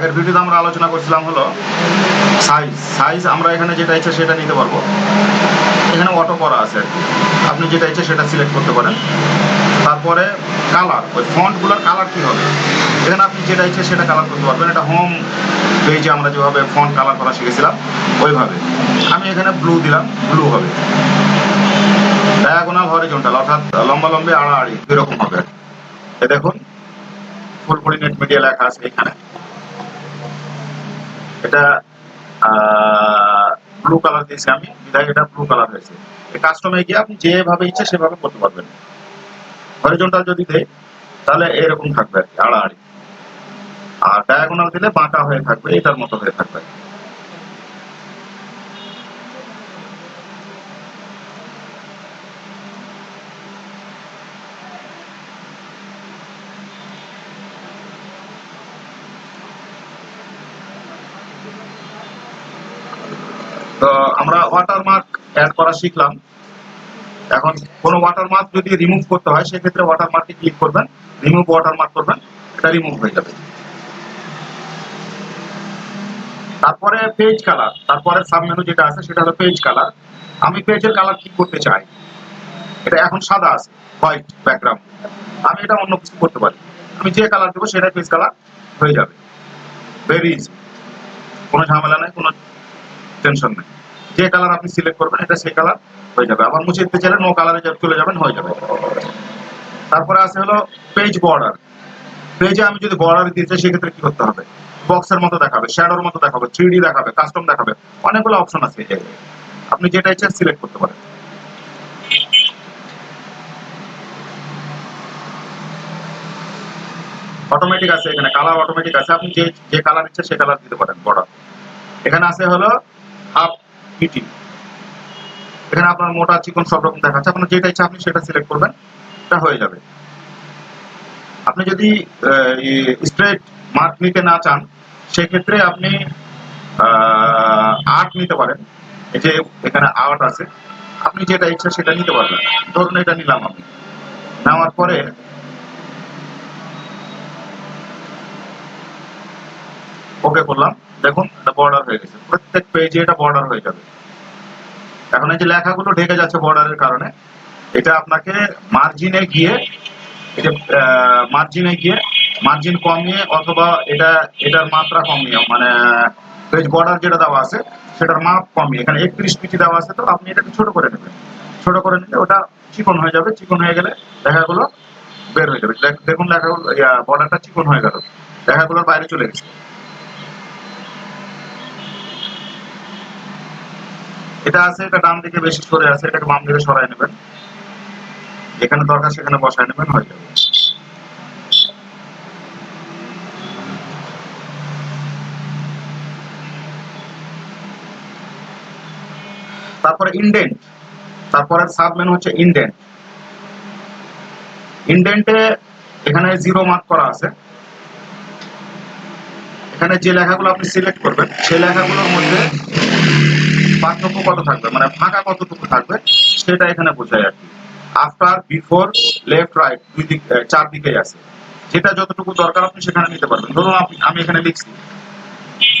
আগের ভিডিওতে আমরা আলোচনা করছিলাম হলো সাইজ সাইজ আমরা এখানে যেটা ইচ্ছে সেটা নিতে পারব। এখানে অটো করা আছে আপনি যেটা ইচ্ছে সেটা সিলেক্ট করতে পারেন। তারপরে কালার ওই ফন্টগুলোর কালার কী হবে? এখানে আপনি যেটা ইচ্ছে সেটা কালার করতে পারবেন। এটা হোম পেজে আমরা যেভাবে ফন্ট কালার করা শিখেছিলাম, ওইভাবে। আমি এখানে ব্লু দিলাম ব্লু হবে। ডায়াগোনাল হরিজন্টাল অর্থাৎ লম্বা লম্বে আড়াআড়ি, এরকম হবে দেখুন ফুলপুরি নেট মিডিয়া লেখা আছে এখানে। এটা ব্লু কালার দিয়েছি আমি। বিধায় এটা ব্লু কালার হয়েছে। কাস্টমে গিয়ে আপনি যেভাবে ইচ্ছে সেভাবে করতে পারবেন। হরিজন্টাল যদি দেয়, তাহলে এরকম থাকবে আর কি, আড়াআড়ি। আর ডায়াগোনাল দিলে বাঁকা হয়ে থাকবে, এটার মতো হয়ে থাকবে। তো আমরা ওয়াটারমার্ক অ্যাড করা শিখলাম। এখন কোনো ওয়াটারমার্ক যদি রিমুভ করতে হয়, সেক্ষেত্রে ওয়াটারমার্কে ক্লিক করবেন রিমুভ ওয়াটারমার্ক করবেন, এটা রিমুভ হয়ে যাবে। তারপরে পেজ কালার তারপরে সাব মেনু যেটা আছে, সেটা হলো পেজ কালার আমি পেজের কালার কি করতে চাই? এটা এখন সাদা আছে হোয়াইট ব্যাকগ্রাউন্ড আমি এটা অন্য কিছু করতে পারি। আমি যে কালার দেবো, সেটাই পেজ কালার হয়ে যাবে। ভেরি ইজি কোনো ঝামেলা নেই, কোনো টেনশন নেই। যে কালার আপনি সিলেক্ট করবেন, এটা সেই কালার হয়ে যাবে। আবার মুছে দিতে চাইলে নো কালারে চলে যাবেন, হয়ে যাবে। তারপরে আছে হলো পেজ বর্ডার পেজে আমি যদি বর্ডার দিতে চাই, সেক্ষেত্রে কি করতে হবে? বক্সের মতো দেখাবে শ্যাডোর মতো দেখাবে থ্রি দেখাবে কাস্টম দেখাবে। অনেকগুলো অপশন আছে আপনি যেটা ইচ্ছা সিলেক্ট করতে পারেন। অটোমেটিক আছে এখানে কালার অটোমেটিক আছে। আপনি যে যে কালার ইচ্ছে সে কালার দিতে পারেন বর্ডার এখানে আছে হলো হাফ ফিটিং এখানে আপনার মোটা চিকন সব রকম দেখাচ্ছে। আপনার যেটা ইচ্ছা আপনি সেটা সিলেক্ট করবেন, এটা হয়ে যাবে। আপনি যদি স্ট্রেট মার্ক নিতে না চান, সেক্ষেত্রে আপনি আর্ট নিতে পারেন। এই যে এখানে আর্ট আছে, আপনি যেটা ইচ্ছা সেটা নিতে পারবেন। ধরুন এটা নিলাম আমি। নেওয়ার পরে ওকে করলাম, দেখুন, এটা বর্ডার হয়ে গেছে। প্রত্যেক পেজে এটা বর্ডার হয়ে যাবে। এখন এই যে লেখাগুলো ঢেকে যাচ্ছে বর্ডারের কারণে, এটা আপনাকে মার্জিনে গিয়ে যে মার্জিনে গিয়ে মার্জিন কমিয়ে অথবা এটা, এটার মাত্রা কমিয়ে মানে পেজ বর্ডার যেটা দেওয়া আছে, সেটার মাপ কমিয়ে। এখানে একত্রিশ পিটি দেওয়া আছে, তো আপনি এটাকে ছোট করে নেবেন। ছোট করে নিলে ওটা চিকন হয়ে যাবে, চিকন হয়ে গেলে লেখাগুলো বের হয়ে যাবে। দেখুন লেখাগুলো বর্ডারটা চিকন হয়ে গেল। লেখাগুলোর বাইরে চলে গেছে। এটা আছে, এটা ডান দিকে বেশি সরে আছে, এটাকে বাম দিকে সরাই নেবেন। যেখানে দরকার সেখানে বসায় নেবেন, হয়ে যাবে। তারপরে ইন্ডেন্ট তারপরে সাব মেনু হচ্ছে ইন্ডেন্ট ইন্ডেন্টে এখানে জিরো মার্ক করা আছে। এখানে যে লেখাগুলো আপনি সিলেক্ট করবেন সেই লেখাগুলোর মধ্যে পার্থক্য কত থাকবে? মানে ফাঁকা কতটুকু থাকবে? সেটা এখানে বোঝায় আর কি। আফটার বিফোর লেফট রাইট দুই দিক আহ, চার দিকেই আছে। যেটা যতটুকু দরকার আপনি সেখানে নিতে পারবেন। ধরুন আপনি আমি এখানে লিখছি।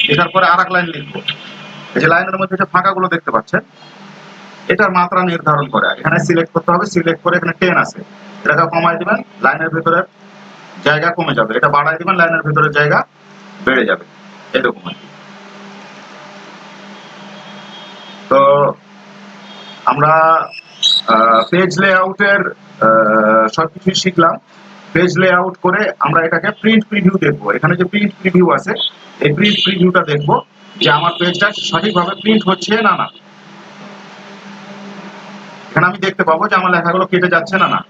লেখার পরে আর লাইন লিখব। এই যে লাইনের মধ্যে যে ফাঁকাগুলো দেখতে পাচ্ছেন এটার মাত্রা নির্ধারণ করে। এখানে সিলেক্ট করতে হবে। সিলেক্ট করে এখানে টেন আছে। এটাকে কমাই দিবেন লাইনের ভিতরে জায়গা কমে যাবে। এটা বাড়াই দিবেন লাইনের ভিতরে জায়গা বেড়ে যাবে। এরকম আর কি। তো আমরা পেজ লেআউটের সবকিছু শিখলাম। পেজ লেআউট করে আমরা এটাকে প্রিন্ট প্রিভিউ দেখব। এখানে যে প্রিন্ট প্রিভিউ আছে, এই প্রিন্ট প্রিভিউটা দেখব যে আমার পেজটা সঠিকভাবে প্রিন্ট হচ্ছে না না। এখানে আমি দেখতে পাবো যে আমার লেখাগুলো কেটে যাচ্ছে না না।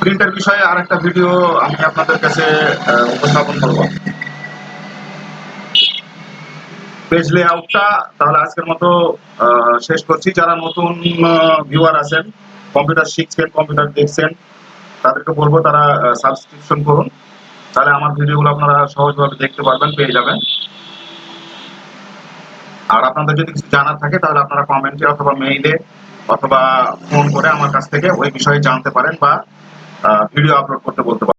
প্রিন্টের বিষয়ে আর একটা ভিডিও আমি আপনাদের কাছে উপস্থাপন করব। পেজ লেআউটটা তাহলে আজকের মতো শেষ করছি। যারা নতুন ভিউয়ার আছেন কম্পিউটার শিখছেন কম্পিউটার দেখছেন, তাদেরকে বলব তারা সাবস্ক্রিপশন করুন। তাহলে আমার ভিডিওগুলো আপনারা সহজভাবে দেখতে পারবেন, পেয়ে যাবেন। আর আপনাদের যদি কিছু জানার থাকে, তাহলে আপনারা কমেন্টে অথবা মেইলে অথবা ফোন করে আমার কাছ থেকে ওই বিষয়ে জানতে পারেন বা ভিডিও আপলোড করতে বলতে পারেন।